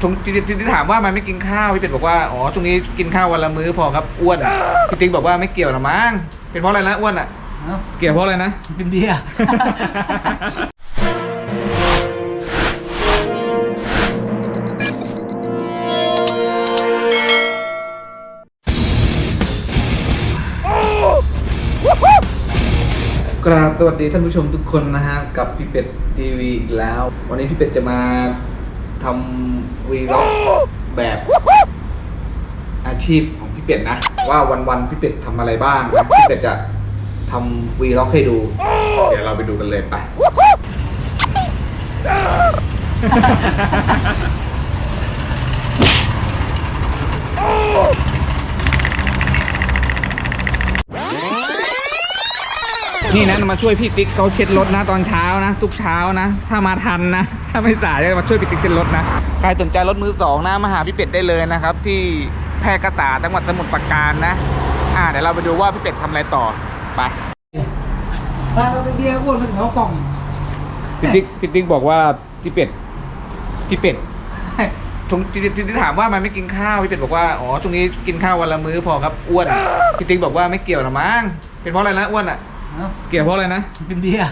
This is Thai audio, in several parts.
ช่วงที่ที่ที่ถามว่ามันไม่กินข้าวพี่เป็ดบอกว่าอ๋อช่วงนี้กินข้าววันละมื้อพอครับอ้วนพี่ติ๊กบอกว่าไม่เกี่ยวหรอมั้งเป็นเพราะอะไรนะอ้วนอะเอ้าเกี่ยวเพราะอะไรนะเป็นเบียร์กราบสวัสดีท่านผู้ชมทุกคนนะฮะกับพี่เป็ดทีวีอีกแล้ว วันนี้พี่เป็ดจะมา ทำวีล็อกแบบอาชีพของพี่เป็ดนะ ว่าวันๆพี่เป็ดทำอะไรบ้างนะพี่เป็ดจะทำวีล็อกให้ดู เดี๋ยวเราไปดูกันเลยไป นี่นะมาช่วยพี่ติ๊กเขาเช็ดรถนะตอนเช้านะ ทุกเช้านะ ถ้ามาทันนะ ถ้าไม่สายจะมาช่วยพี่ติ๊กเช็ดรถนะ ใครสนใจรถมือสองนะมาหาพี่เป็ดได้เลยนะครับ ที่แพร่กระตาจังหวัดสมุทรปราการนะ อ่าเดี๋ยวเราไปดูว่าพี่เป็ดทำอะไรต่อไปถ้าเราเป็นเบียร์อ้วนก็ถึงเอากล่องพี่ติ๊กพี่ติ๊กบอกว่าพี่เป็ดพี่เป็ดช่วงที่ที่ที่ถามว่ามันไม่กินข้าวพี่เป็ดบอกว่าอ๋อช่วงนี้กินข้าววันละมื้อพอครับอ้วนพี่ติ๊กบอกว่าไม่เกี่ยวหรอมั้งเป็นเพราะอะไรนะอ้วนอะ เอ้าเกี่ยวเพราะอะไรนะ เป็นเบียร์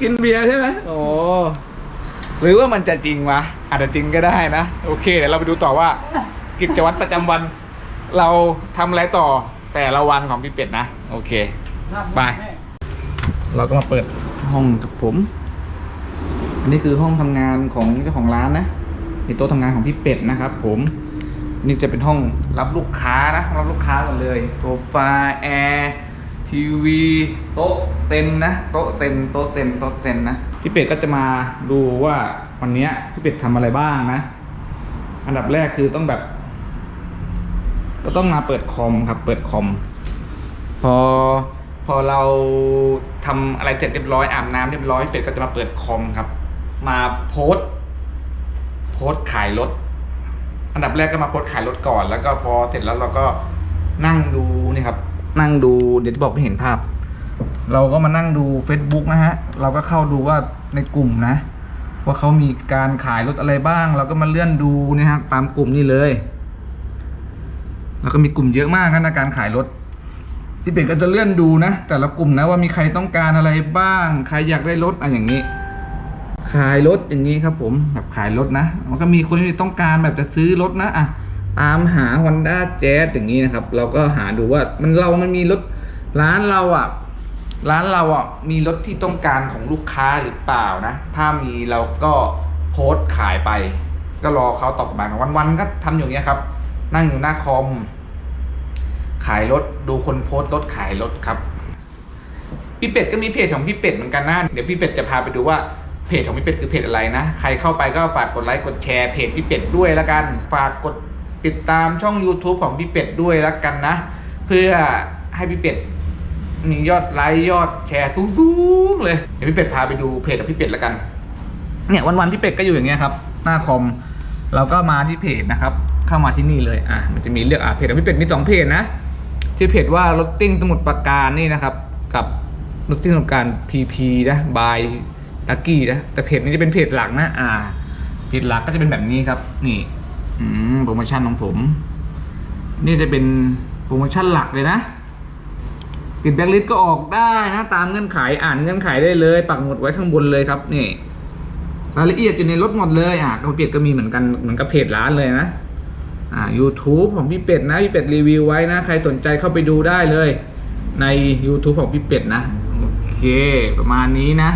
กินเบียร์ใช่ไหมโอ้หรือว่ามันจะจริงวะอาจจะจริงก็ได้นะ โอเคเดี๋ยวเราไปดูต่อว่า กิจวัตรประจำวัน เราทำอะไรต่อแต่ละวันของพี่เป็ดนะ โอเค ไป เราก็มาเปิดห้องกับผม อันนี้คือห้องทำงานของเจ้าของร้านนะมีโต๊ะทำงานของพี่เป็ดนะครับผม นี่จะเป็นห้องรับลูกค้านะ รับลูกค้าหมดเลยโซฟาแอร์ ทีวีโต๊ะเซนนะโต๊ะเซนโต๊ะเซนโต๊ะเซนนะพี่เป็ดก็จะมาดูว่าวันนี้พี่เป็ดทำอะไรบ้างนะ อันดับแรกคือต้องแบบ ก็ต้องมาเปิดคอมครับ เปิดคอม พอพอเราทำอะไรเสร็จเรียบร้อยอาบน้ำเรียบร้อยเป็ดก็จะมาเปิดคอมครับ มาโพส์โพส์ขายรถอันดับแรกก็มาโพส์ขายรถก่อน แล้วก็พอเสร็จแล้วเราก็นั่งดูนี่ครับ นั่งดูเดี๋ยวที่บอกไม่เห็นภาพ เราก็มานั่งดู Facebook นะฮะ เราก็เข้าดูว่าในกลุ่มนะ ว่าเขามีการขายรถอะไรบ้าง เราก็มาเลื่อนดูนะฮะตามกลุ่มนี่เลยแล้วก็มีกลุ่มเยอะมากนะในการขายรถที่เป็ดก็จะเลื่อนดูนะ แต่ละกลุ่มนะว่ามีใครต้องการอะไรบ้าง ใครอยากได้รถอะไรอย่างนี้ ขายรถอย่างนี้ครับผมแบบขายรถนะ มันก็มีคนที่ต้องการแบบจะซื้อรถนะอะ ตามหา Honda Jazz อย่างนี้นะครับ เราก็หาดูว่ามันเรามันมีรถร้านเราอะ ร้านเราอะมีรถที่ต้องการของลูกค้าหรือเปล่านะ ถ้ามีเราก็โพสต์ขายไป ก็รอเขาตอบมาวันๆก็ทำอยู่อย่างเงี้ยครับ นั่งอยู่หน้าคอม ขายรถดูคนโพสต์รถขายรถครับพี่เป็ดก็มีเพจของพี่เป็ดเหมือนกันนะเดี๋ยวพี่เป็ดจะพาไปดูว่าเพจของพี่เป็ดคือเพจอะไรนะ ใครเข้าไปก็ฝากกดไลค์กดแชร์เพจพี่เป็ดด้วยละกัน ฝากกด ติดตามช่อง YouTube ของพี่เป็ดด้วยละกันนะ เพื่อให้พี่เป็ดมียอดไลค์ยอดแชร์สูงๆเลยเดี๋ยวพี่เป็ดพาไปดูเพจของพี่เป็ดละกัน เนี่ยวันๆพี่เป็ดก็อยู่อย่างเงี้ยครับ หน้าคอมเราก็มาที่เพจนะครับ เข้ามาที่นี่เลยอะมันจะมีเลือกอะเพจของพี่เป็ดมีสองเพจนะชื่อเพจว่ารถติ้งสมุทรปราการนี่นะครับ กับรถติ้งสมุทรปราการ PP นะบายลักกี้นะแต่เพจนี้จะเป็นเพจหลักนะอ่าเพจหลักก็จะเป็นแบบนี้ครับนี่ อืมโปรโมชั่นของผม นี่จะเป็นโปรโมชั่นหลักเลยนะปิดแบ็คลิสต์ก็ออกได้นะตามเงื่อนไขอ่านเงื่อนไขได้เลยปักหมุดไว้ข้างบนเลยครับนี่รายละเอียดอยู่ในรถหมดเลยอะของเป็ดก็มีเหมือนกันเหมือนกับเพจร้านเลยนะอ่า YouTube ของพี่เป็ดนะพี่เป็ดรีวิวไว้นะใครสนใจเข้าไปดูได้เลย ใน YouTube ของพี่เป็ดนะโอเค ประมาณนี้นะ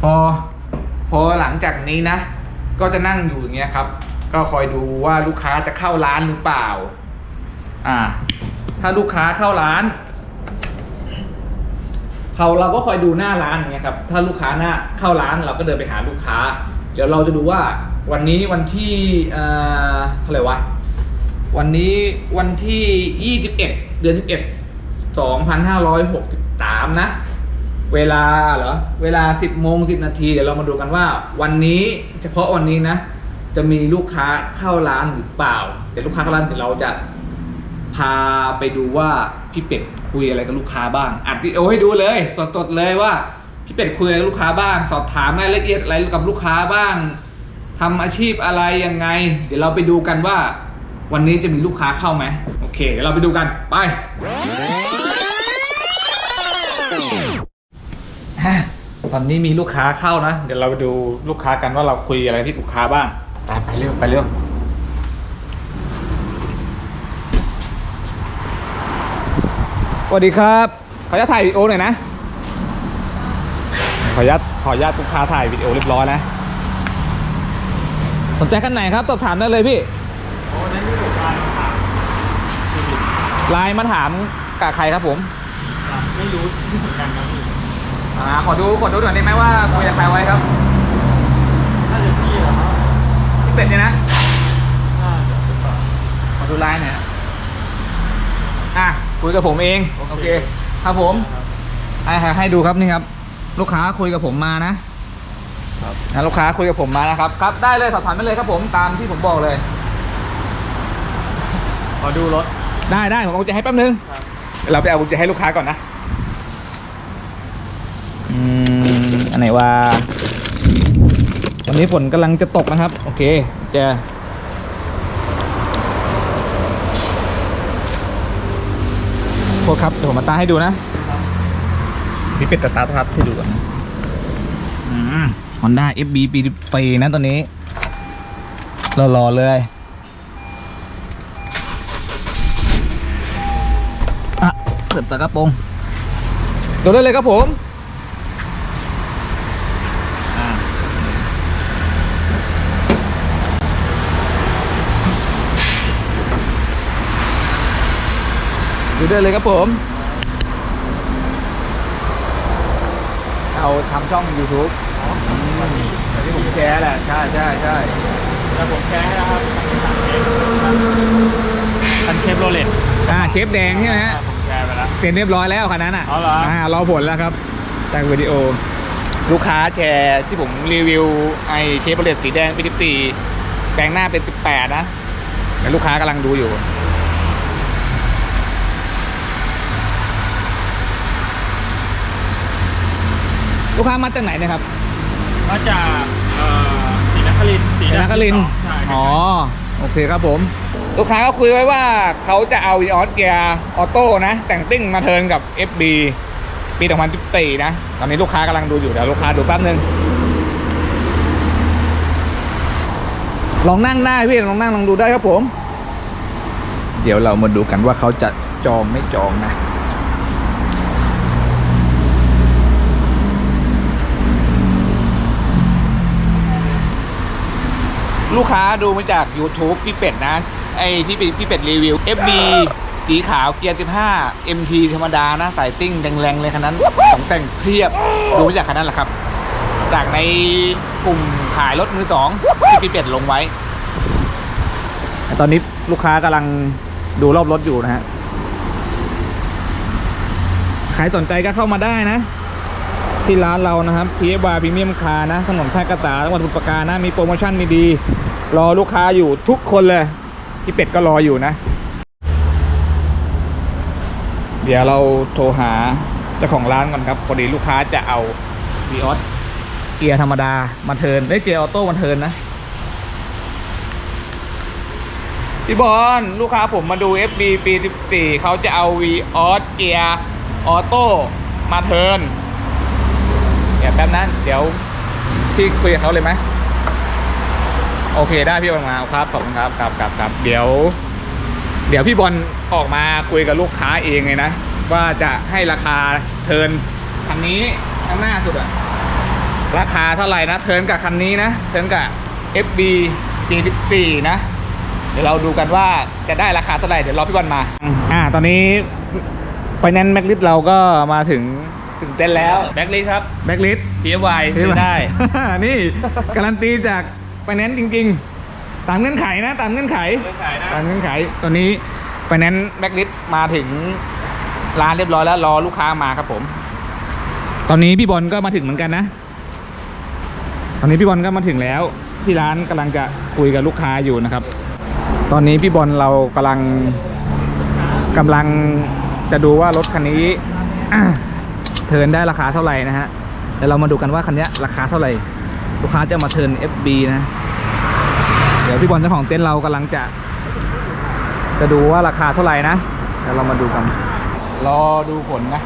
พอพอหลังจากนี้นะ ก็จะนั่งอยู่อย่างเงี้ยครับ ก็คอยดูว่าลูกค้าจะเข้าร้านหรือเปล่า อ่า ถ้าลูกค้าเข้าร้านเขาเราก็คอยดูหน้าร้านอย่างเงี้ยครับ ถ้าลูกค้าหน้าเข้าร้านเราก็เดินไปหาลูกค้า เดี๋ยวเราจะดูว่าวันนี้วันที่เอ่อเท่าไหร่วะ วันนี้วันที่ 21 เดือน 11 2563 นะ เวลาเหรอ เวลา 10โมง10 นาที เดี๋ยวเรามาดูกันว่า วันนี้เฉพาะวันนี้นะ จะมีลูกค้าเข้าร้านหรือเปล่าเดี๋ยวลูกค้าเข้าร้านเดี๋ยวเราจะพาไปดูว่าพี่เป็ดคุยอะไรกับลูกค้าบ้างอัดวิดีโอให้ดูเลยสดๆเลยว่าพี่เป็ดคุยอะไรกับลูกค้าบ้าง สอบถามรายละเอียดอะไรกับลูกค้าบ้างทำอาชีพอะไรยังไง เดี๋ยวเราไปดูกันว่า วันนี้จะมีลูกค้าเข้าไหมโอเคเดี๋ยวเราไปดูกันไปตอนนี้มีลูกค้าเข้านะ เดี๋ยวเราไปดูลูกค้ากันว่าเราคุยอะไรที่ลูกค้าบ้าง ไปไปเร็วไปเร็วสวัสดีครับ ขออนุญาตถ่ายวิดีโอหน่อยนะ ขออนุญาตขออนุญาตลูกค้าถ่ายวิดีโอเรียบร้อยนะ สนใจขั้นไหนครับสอบถามได้เลยพี่โอ้นั่นนี่ผมไลน์มาถามคือผิดไลน์มาถามกับใครครับผมครับไม่รู้ที่เหมือนกันครับพี่อ่าขอดูขอดูหน่อยได้ไหมว่าคุยกับใครไว้ครับ น่าจะพี่เหรอครับ พี่ เป็ดเนี่ยนะน่าจะหรือเปล่าขอดูไลน์หน่อยนะอะคุยกับผมเองโอเคครับผมครับให้ให้ให้ดูครับนี่ครับ ลูกค้าคุยกับผมมานะครับนะลูกค้าคุยกับผมมานะครับครับได้เลยสอบถามไปเลยครับผมตามที่ผมบอกเลย ขอดูรถ ได้ได้ผมเอากุญแจให้แป๊บนึงครับ เดี๋ยวเราไปเอากุญแจให้ลูกค้าก่อนนะอืมอันไหนว่า ตอนนี้ฝนกำลังจะตกนะครับ โอเคแจโทษครับเดี๋ยวผมมาตาให้ดูนะพี่เป็ดตาร์ทครับให้ดูก่อนฮอืม Honda FB ปีปีนะตอนนี้รอๆเลยอะเปิดตากระโปรงดูได้เลยครับผม ดูได้เลยครับผม เอาทำช่อง YouTube แต่ที่ผมแชร์แหละ ใช่ใช่ใช่แล้วผมแชร์ให้นะครับคันเชฟโรเลตอ่าเชฟแดงใช่ไหมฮะผมแชร์ไปแล้วเสร็จเรียบร้อยแล้วคันนั้นอะเอาเหรอรอผลแล้วครับจากวิดีโอ ลูกค้าแชร์ที่ผมรีวิวไอเชฟเบเลตสีแดงเป็น14แปลงหน้าเป็น18นะแต่ลูกค้ากำลังดูอยู่ ลูกค้ามาจากไหนเนะครับมาจากเอ่อศรีนครินทร์ศรีนครินทร์ใช่อ๋อ โอเคครับผม ลูกค้าก็คุยไว้ว่าเขาจะเอา e ีออสเกียร์ออโต้นะ แต่งติ้งมาเทิร์นกับ FB ปี2014นะ ตอนนี้ลูกค้ากำลังดูอยู่เดี๋ยวลูกค้าดูแป๊บนึง ลองนั่งได้พี่ลองนั่งลองดูได้ครับผม เดี๋ยวเรามาดูกันว่าเขาจะจองไม่จองนะ ลูกค้าดูมาจาก YouTube พี่เป็ดนะ ไอ้ที่พี่เป็ดรีวิว FB สีขาวเกียร์ 15 MT ธรรมดานะสายติ้งแรงๆเลยคันนั้นของแต่งเพียบดูมาจากคันนั้นแหละครับ จากในกลุ่มขายรถมือสองที่พี่เป็ดลงไว้ ตอนนี้ลูกค้ากำลังดูรอบรถอยู่นะฮะใครสนใจก็เข้ามาได้นะ ที่ร้านเรานะครับ p f y Premium Car นะถนนแพร่กษาจังหวัดสมุทรปราการนะ มีโปรโมชั่นดีๆรอลูกค้าอยู่ทุกคนเลยพี่เป็ดก็รออยู่นะ เดี๋ยวเราโทรหาเจ้าของร้านก่อนครับพอดีลูกค้าจะเอา v ีออสเกียร์ธรรมดามาเทินได้เกียร์ออโต้มาเทินนะพี่บอลลูกค้าผมมาดู FB ปี 14 เขาจะเอา v ีออสเกียร์ออโต้มาเทิน แป๊บนั้นเดี๋ยวพี่คุยกับเขาเลยไหมโอเคได้พี่บอลมาครับขอบคุณครับครับครับครับเดี๋ยว เดี๋ยวพี่บอลออกมาคุยกับลูกค้าเองเลยนะ ว่าจะให้ราคาเทินคันนี้ข้างหน้าสุดอะราคาเท่าไหร่นะ เทินกับคันนี้นะเทินกับ FB 44นะ เดี๋ยวเราดูกันว่าจะได้ราคาเท่าไหร่เดี๋ยวรอพี่บอลมาอ่าตอนนี้ไฟแนนซ์แม็กลิสเราก็มาถึง ถึงเต้นแล้วแบ็คลิสครับ แบ็กลิส PFY ซื้อได้ นี่การันตีจากไฟแนนซ์จริง ๆ ตามเงื่อนไขนะ ตามเงื่อนไขไม่ขายนะ ตามเงื่อนไขตอนนี้ไฟแนนซ์แบ็กลิสมาถึงร้านเรียบร้อยแล้วรอลูกค้ามาครับผม ตอนนี้พี่บอลก็มาถึงเหมือนกันนะ ตอนนี้พี่บอลก็มาถึงแล้ว ที่ร้านกำลังจะคุยกับลูกค้าอยู่นะครับ ตอนนี้พี่บอลเรากำลังกำลังจะดูว่ารถคันนี้อะ เทินได้ราคาเท่าไหร่นะฮะเดี๋ยวเรามาดูกันว่าคันนี้ราคาเท่าไหร่ ลูกค้าจะมาเทิน FB นะ เดี๋ยวพี่บอลเจ้าของเต็นท์เรากำลังจะ จะดูว่าราคาเท่าไหร่นะเดี๋ยวเรามาดูกัน รอดูผลนะ